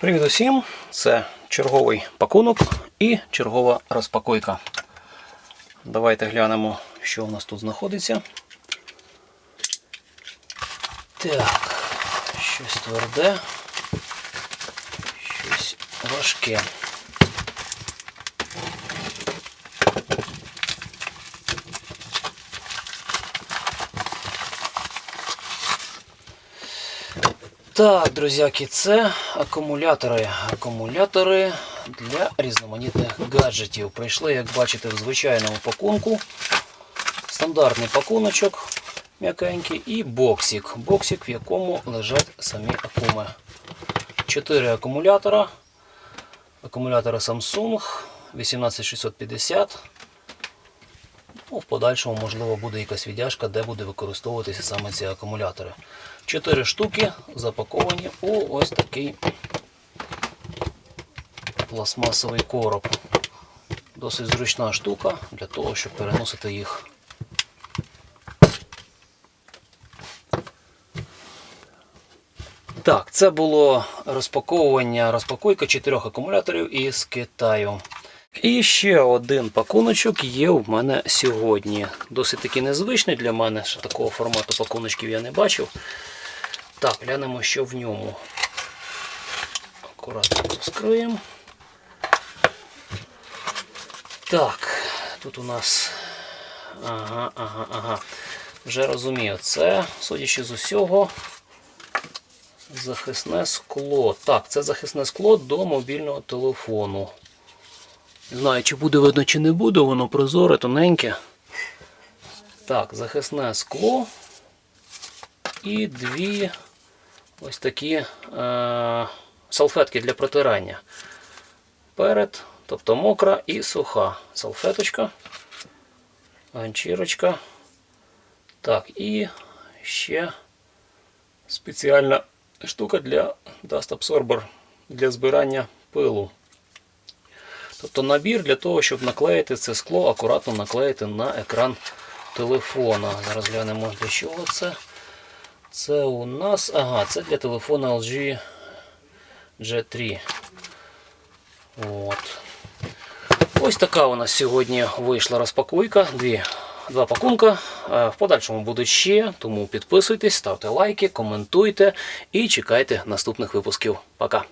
Привіт усім! Це черговий пакунок і чергова розпакуйка. Давайте глянемо, що у нас тут знаходиться. Так, щось тверде, щось важке. Так, друзяки, це акумулятори. Акумулятори для різноманітних гаджетів. Прийшли, як бачите, в звичайному пакунку. Стандартний пакуночок м'якенький і боксик. Боксик, в якому лежать самі акуми. Чотири акумулятора. Акумулятори Samsung 18650. Ну, в подальшому, можливо, буде якась віддяжка, де буде використовуватися саме ці акумулятори. Чотири штуки запаковані у ось такий пластмасовий короб. Досить зручна штука для того, щоб переносити їх. Так, це було розпаковування, розпакуйка чотирьох акумуляторів із Китаю. І ще один пакуночок є у мене сьогодні. Досить таки незвичний для мене, що такого формату пакуночків я не бачив. Так, глянемо, що в ньому. Акуратно розкриємо. Так, тут у нас. Ага, ага, ага. Вже розумію, це, судячи з усього, захисне скло. Так, це захисне скло до мобільного телефону. Не знаю, чи буде видно, чи не буде, воно прозоре, тоненьке. Так, захисне скло. І дві ось такі е, салфетки для протирання. Перед, тобто мокра і суха салфеточка, ганчірочка. Так, і ще спеціальна штука для Dust Absorber для збирання пилу. Тобто набір для того, щоб наклеїти це скло, акуратно наклеїти на екран телефона. Зараз глянемо для чого це. Це у нас. Ага, це для телефона LG G3. От. Ось така у нас сьогодні вийшла розпакуйка. Дві, Два пакунка. Е, В подальшому будуть ще, тому підписуйтесь, ставте лайки, коментуйте і чекайте наступних випусків. Пока!